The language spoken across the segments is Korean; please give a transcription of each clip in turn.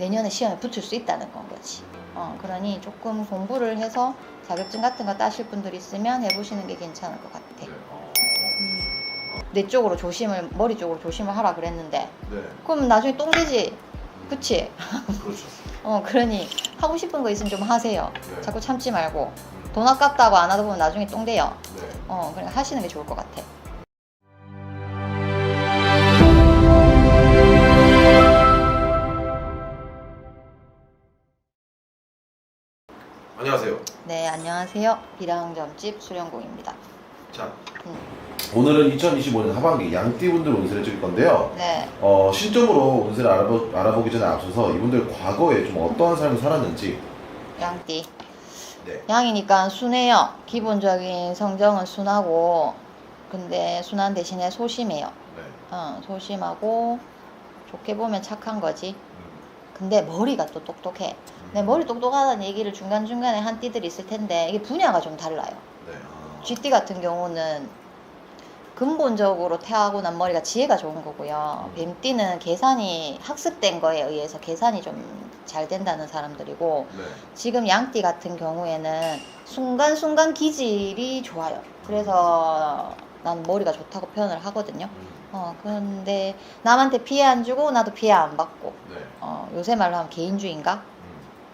내년에 시험에 붙을 수 있다는 건 거지. 어, 그러니 조금 공부를 해서 자격증 같은 거 따실 분들 있으면 해보시는 게 괜찮을 것 같아. 네. 어, 음. 내 쪽으로 조심을 머리 쪽으로 조심을 하라 그랬는데 네. 그럼 나중에 똥 되지. 그치? 그렇죠. 어 그러니 하고 싶은 거 있으면 좀 하세요. 네. 자꾸 참지 말고 음, 돈 아깝다고 안 하다 보면 나중에 똥 돼요. 네. 어 그러니까 하시는 게 좋을 것 같아. 안녕하세요. 비랑점집 수령공입니다. 자, 음. 오늘은 2025년 하반기 양띠분들 운세를 찍을 건데요. 네 어, 신점으로 운세를 알아보, 알아보기 전에 앞서서 이분들 과거에 좀 어떠한 삶을 살았는지 양띠. 네. 양이니까 순해요. 기본적인 성정은 순하고 근데 순한 대신에 소심해요. 네. 어, 소심하고 좋게 보면 착한 거지. 음, 근데 머리가 또 똑똑해. 내 머리 똑똑하다는 얘기를 중간중간에 한 띠들이 있을 텐데 이게 분야가 좀 달라요. 네. 아, 쥐띠 같은 경우는 근본적으로 태어나고 머리가 지혜가 좋은 거고요. 뱀띠는 계산이 학습된 거에 의해서 계산이 좀 잘 된다는 사람들이고 네. 지금 양띠 같은 경우에는 순간순간 기질이 좋아요. 그래서 난 머리가 좋다고 표현을 하거든요. 음, 어, 근데 남한테 피해 안 주고 나도 피해 안 받고 네. 어, 요새 말로 하면 개인주의인가?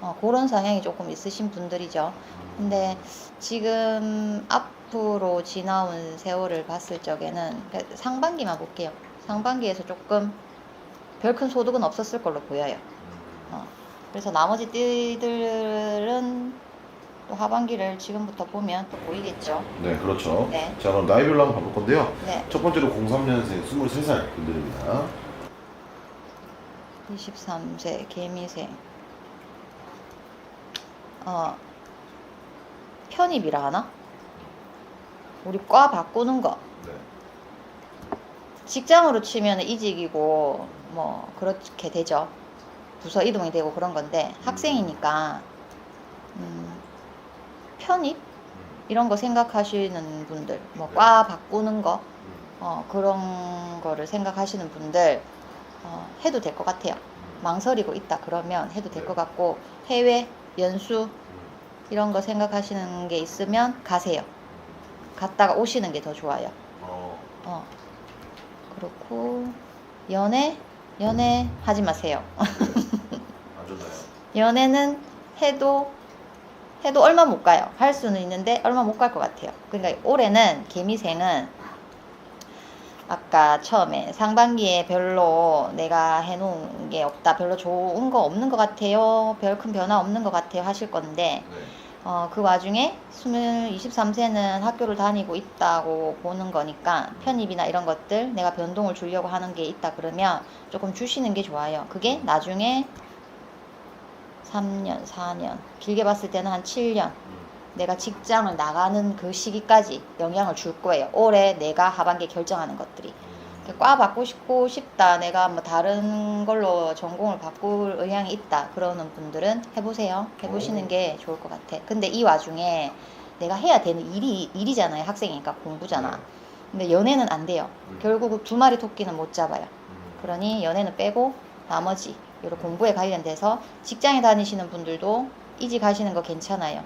음, 어, 그런 성향이 조금 있으신 분들이죠. 음, 근데 지금 앞으로 지나온 세월을 봤을 적에는 그러니까 상반기만 볼게요. 상반기에서 조금 별 큰 소득은 없었을 걸로 보여요. 음, 어. 그래서 나머지 띠들은 또 하반기를 지금부터 보면 또 보이겠죠. 네, 그렇죠. 네. 자, 그럼 나이별로 한번 가볼 건데요. 네. 첫 번째로 03년생 23살 분들입니다. 23세 개미생. 어, 편입이라 하나? 우리 과 바꾸는 거. 네. 직장으로 치면 이직이고 뭐 그렇게 되죠. 부서 이동이 되고 그런 건데 학생이니까 음, 편입 음, 이런 거 생각하시는 분들, 뭐과 바꾸는 거 음, 어, 그런 거를 생각하시는 분들 어, 해도 될 것 같아요. 음, 망설이고 있다 그러면 해도 될 네. 것 같고 해외 연수 음, 이런 거 생각하시는 게 있으면 가세요. 갔다가 오시는 게 더 좋아요. 어, 어. 그렇고 연애 연애 하지 마세요. 안 좋나요? 연애는 해도 해도 얼마 못 가요. 할 수는 있는데 얼마 못 갈 것 같아요. 그러니까 올해는 개미생은 아까 처음에 상반기에 별로 내가 해놓은 게 없다, 별로 좋은 거 없는 것 같아요, 별 큰 변화 없는 것 같아요 하실 건데 네. 어, 그 와중에 20, 23세는 학교를 다니고 있다고 보는 거니까 편입이나 이런 것들 내가 변동을 주려고 하는 게 있다 그러면 조금 주시는 게 좋아요. 그게 나중에 3년, 4년, 길게 봤을 때는 한 7년 음, 내가 직장을 나가는 그 시기까지 영향을 줄 거예요. 올해 내가 하반기에 결정하는 것들이. 음, 과 바꾸고 싶고 싶다. 내가 뭐 다른 걸로 전공을 바꿀 의향이 있다. 그러는 분들은 해보세요. 해보시는 오. 게 좋을 것 같아. 근데 이 와중에 내가 해야 되는 일이 일이잖아요. 학생이니까 공부잖아. 네. 근데 연애는 안 돼요. 음, 결국 두 마리 토끼는 못 잡아요. 음, 그러니 연애는 빼고 나머지 이런 공부에 관련돼서 직장에 다니시는 분들도 이직 하시는 거 괜찮아요.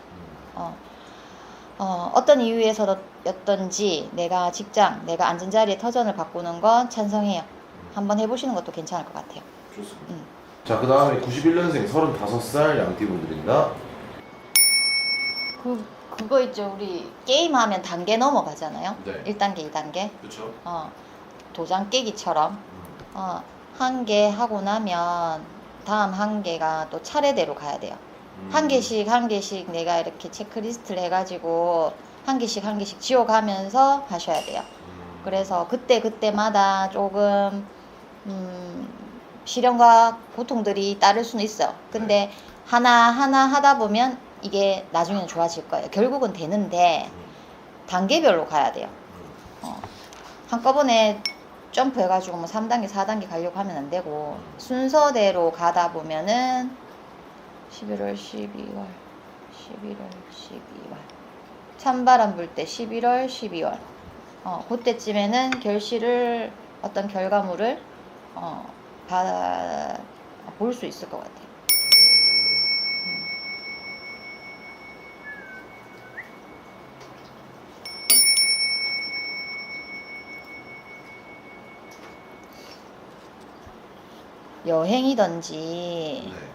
음, 어, 어, 어떤 이유에서였던지 내가 직장, 내가 앉은 자리에 터전을 바꾸는 건 찬성해요. 음, 한번 해보시는 것도 괜찮을 것 같아요. 좋습니다. 음. 자, 그 다음에 91년생 35살 양띠분들입니다. 그, 그거 있죠. 우리 게임하면 단계 넘어가잖아요. 네. 1단계, 2단계. 그렇죠. 어, 도장 깨기처럼. 음, 어, 한 개 하고 나면 다음 한 개가 또 차례대로 가야 돼요. 음, 한 개씩 한 개씩 내가 이렇게 체크리스트를 해가지고 한 개씩 한 개씩 지워가면서 하셔야 돼요. 음, 그래서 그때 그때마다 조금 음, 시련과 고통들이 따를 수는 있어요. 근데 하나 하나 하다 보면 이게 나중에는 좋아질 거예요. 결국은 되는데 음, 단계별로 가야 돼요. 음, 한꺼번에 점프해가지고 뭐 3단계, 4단계 가려고 하면 안 되고 순서대로 가다 보면은 11월, 12월, 11월, 12월 찬바람 불 때 11월, 12월 어, 그때쯤에는 결실을 어떤 결과물을 어, 받, 볼수 있을 것 같아요. 여행이든지 네.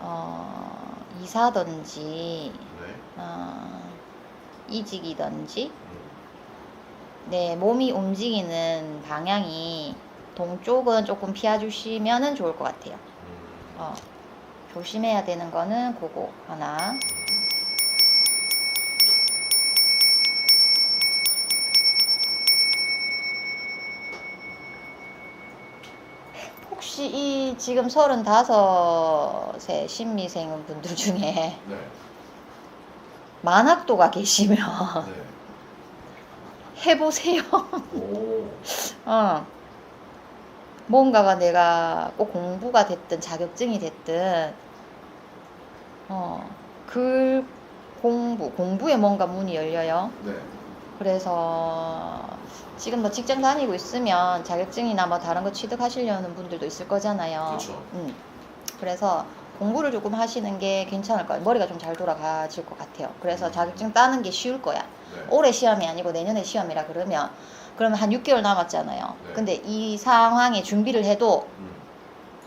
어, 이사든지 네. 어, 이직이든지 음. 내 몸이 움직이는 방향이 동쪽은 조금 피해주시면 좋을 것 같아요. 음. 어, 조심해야 되는 거는 그거 하나. 혹시 이 지금 35세 신미생 분들 중에 네. 만학도가 계시면 네. 해보세요. 오. 어. 뭔가가 내가 꼭 공부가 됐든 자격증이 됐든 어, 그 공부, 공부에 뭔가 문이 열려요. 네. 그래서 지금 뭐 직장 다니고 있으면 자격증이나 뭐 다른 거 취득하시려는 분들도 있을 거잖아요. 그렇죠. 음. 그래서 공부를 조금 하시는 게 괜찮을 거예요. 머리가 좀 잘 돌아가질 것 같아요. 그래서 자격증 따는 게 쉬울 거야. 네. 올해 시험이 아니고 내년에 시험이라 그러면 그러면 한 6개월 남았잖아요. 네. 근데 이 상황에 준비를 해도 음.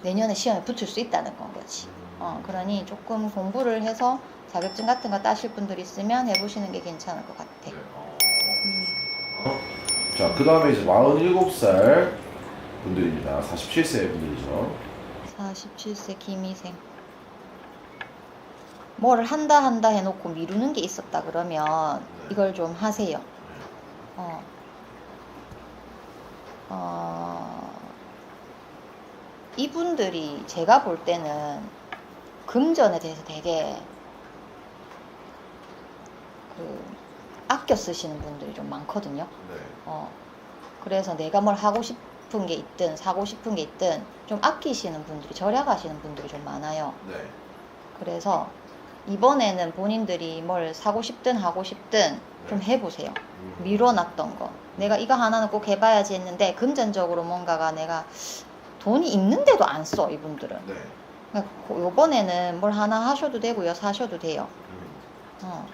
내년에 시험에 붙을 수 있다는 건 거지. 음. 어, 그러니 조금 공부를 해서 자격증 같은 거 따실 분들 있으면 해보시는 게 괜찮을 것 같아. 네. 어. 음. 자, 그 다음에 이제 47살 분들입니다. 47세 분들이죠. 47세 김희생. 뭐를 한다 한다 해놓고 미루는 게 있었다 그러면 네. 이걸 좀 하세요. 네. 어. 어, 이분들이 제가 볼 때는 금전에 대해서 되게 그 아껴 쓰시는 분들이 좀 많거든요. 네. 어, 그래서 내가 뭘 하고 싶은 게 있든 사고 싶은 게 있든 좀 아끼시는 분들이 절약하시는 분들이 좀 많아요. 네. 그래서 이번에는 본인들이 뭘 사고 싶든 하고 싶든 좀 해보세요. 음. 미뤄놨던 거. 내가 이거 하나는 꼭 해봐야지 했는데 금전적으로 뭔가가 내가 돈이 있는데도 안 써, 이분들은. 네. 그러니까 고- 요번에는 뭘 하나 하셔도 되고요, 사셔도 돼요. 음. 어.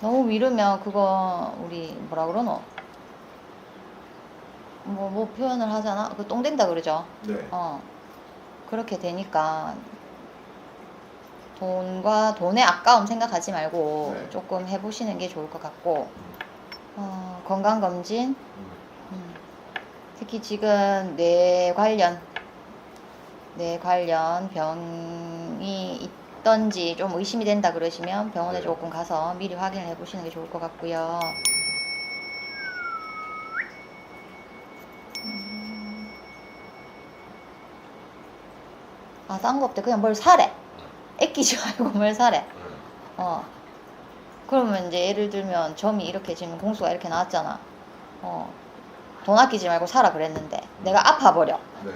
너무 미루면 그거 우리 뭐라 그러노? 뭐, 뭐 표현을 하잖아? 그 똥 된다 그러죠? 네. 어. 그렇게 되니까 돈과 돈의 아까움 생각하지 말고 네. 조금 해보시는 게 좋을 것 같고 어, 건강검진 음. 음. 특히 지금 뇌 관련 뇌 관련 병 이 있던지 좀 의심이 된다 그러시면 병원에 네. 조금 가서 미리 확인을 해보시는 게 좋을 것 같고요. 음. 아, 딴거 없대. 그냥 뭘 사래. 애끼지 말고 뭘 사래. 네. 어. 그러면 이제 예를 들면 점이 이렇게 지금 공수가 이렇게 나왔잖아. 어. 돈 아끼지 말고 사라 그랬는데 내가 아파 버려. 네.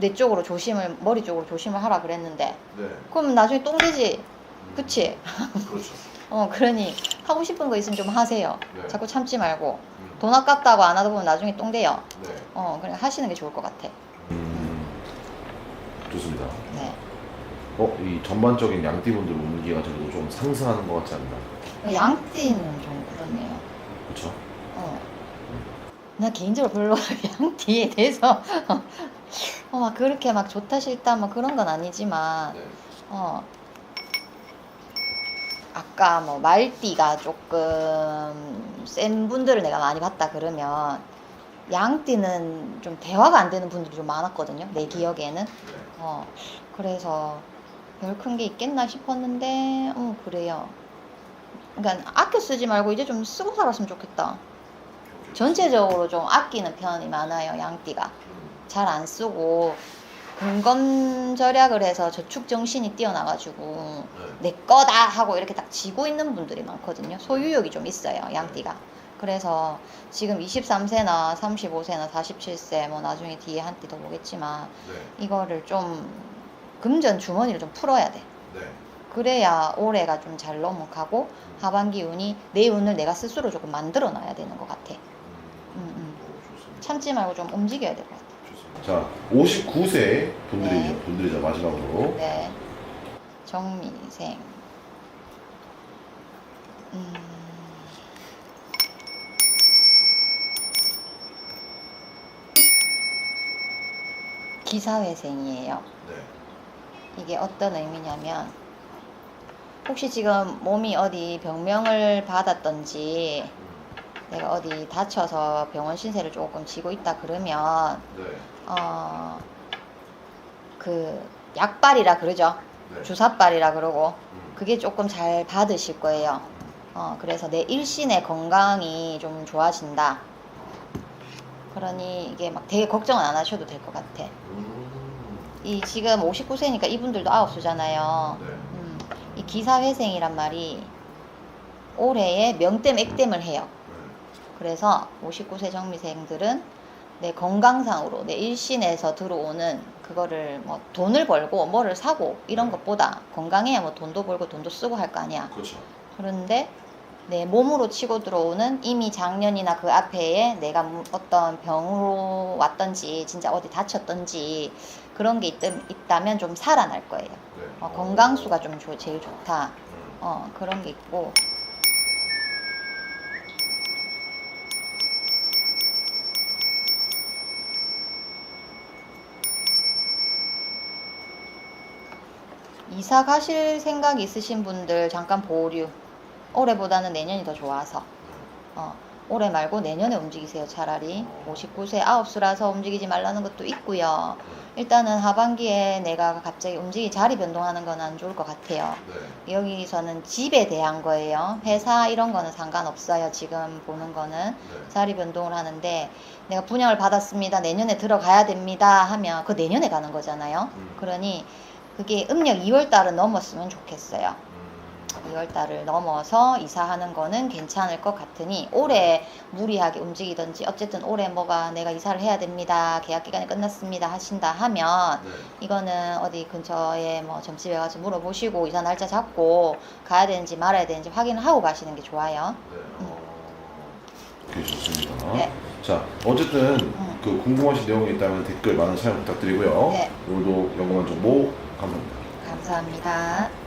내 쪽으로 조심을 머리 쪽으로 조심을 하라 그랬는데 네. 그럼 나중에 똥 되지. 음. 그치? 그렇죠. 어 그러니 하고 싶은 거 있으면 좀 하세요. 네. 자꾸 참지 말고 음. 돈 아깝다고 안 하다 보면 나중에 똥 돼요. 네. 어 그냥 하시는 게 좋을 것 같아. 음, 좋습니다. 네. 어, 이 전반적인 양띠분들 운기가 그래도 좀 상승하는 것 같지 않나? 양띠는 좀 그렇네요. 그렇죠? 어. 나 개인적으로 별로 양띠에 대해서 어, 막 그렇게 막 좋다 싫다 뭐 그런 건 아니지만 네. 어. 아까 뭐 말띠가 조금 센 분들을 내가 많이 봤다 그러면 양띠는 좀 대화가 안 되는 분들이 좀 많았거든요. 내 기억에는. 네. 어. 그래서 별 큰 게 있겠나 싶었는데, 어, 그래요. 그러니까 아껴 쓰지 말고 이제 좀 쓰고 살았으면 좋겠다. 전체적으로 좀 아끼는 편이 많아요, 양띠가. 음. 잘안 쓰고 근검 절약을 해서 저축 정신이 뛰어나가지고 네. 내 거다 하고 이렇게 딱 쥐고 있는 분들이 많거든요. 소유욕이 좀 있어요, 양띠가. 그래서 지금 23세나 35세나 47세 뭐 나중에 뒤에 한띠더 보겠지만 네. 이거를 좀 금전 주머니를 좀 풀어야 돼. 네. 그래야 올해가 좀 잘 넘어가고 하반기 운이 내 운을 내가 스스로 조금 만들어 놔야 되는 것 같아. 음. 음, 음. 참지 말고 좀 움직여야 될 것 같아. 자, 59세 분들이죠. 네. 분들이죠. 마지막으로. 네. 정미생. 음. 기사회생이에요. 네. 이게 어떤 의미냐면 혹시 지금 몸이 어디 병명을 받았던지 음. 내가 어디 다쳐서 병원 신세를 조금 지고 있다 그러면 네. 어 그 약발이라 그러죠. 네. 주사발이라 그러고 음. 그게 조금 잘 받으실 거예요. 어, 그래서 내 일신의 건강이 좀 좋아진다. 그러니 이게 막 되게 걱정은 안 하셔도 될 것 같아. 음. 이 지금 59세니까 이분들도 아홉 수잖아요. 네. 음, 이 기사회생이란 말이 올해에 명땜 액땜을 해요. 네. 그래서 59세 정미생들은 내 건강상으로 내 일신에서 들어오는 그거를 뭐 돈을 벌고 뭐를 사고 이런 것보다 건강해야 뭐 돈도 벌고 돈도 쓰고 할 거 아니야. 그렇죠. 그런데 내 몸으로 치고 들어오는 이미 작년이나 그 앞해에 내가 무- 어떤 병으로 왔던지 진짜 어디 다쳤던지 그런 게 있, 있다면 좀 살아날 거예요. 네. 어, 건강수가 좀 조- 제일 좋다. 음. 어, 그런 게 있고. 이사 가실 생각 있으신 분들 잠깐 보류. 올해보다는 내년이 더 좋아서. 어, 올해 말고 내년에 움직이세요, 차라리. 59세 아홉수라서 움직이지 말라는 것도 있고요. 일단은 하반기에 내가 갑자기 움직이 자리 변동하는 건 안 좋을 것 같아요. 네. 여기서는 집에 대한 거예요. 회사 이런 거는 상관없어요. 지금 보는 거는 네. 자리 변동을 하는데 내가 분양을 받았습니다. 내년에 들어가야 됩니다. 하면 그 내년에 가는 거잖아요. 음. 그러니 그게 음력 2월 달은 넘었으면 좋겠어요. 음. 2월 달을 넘어서 이사하는 거는 괜찮을 것 같으니 올해 무리하게 움직이든지 어쨌든 올해 뭐가 내가 이사를 해야 됩니다. 계약 기간이 끝났습니다. 하신다 하면 네. 이거는 어디 근처에 뭐 점집에 가서 물어보시고 이사 날짜 잡고 가야 되는지 말아야 되는지 확인을 하고 가시는 게 좋아요. 네. 어. 오케이, 좋습니다. 네. 자, 어쨌든 음. 그 궁금하신 내용이 있다면 댓글 많은 사연 부탁드리고요. 네. 오늘도 연구만 정보 감사합니다. 감사합니다.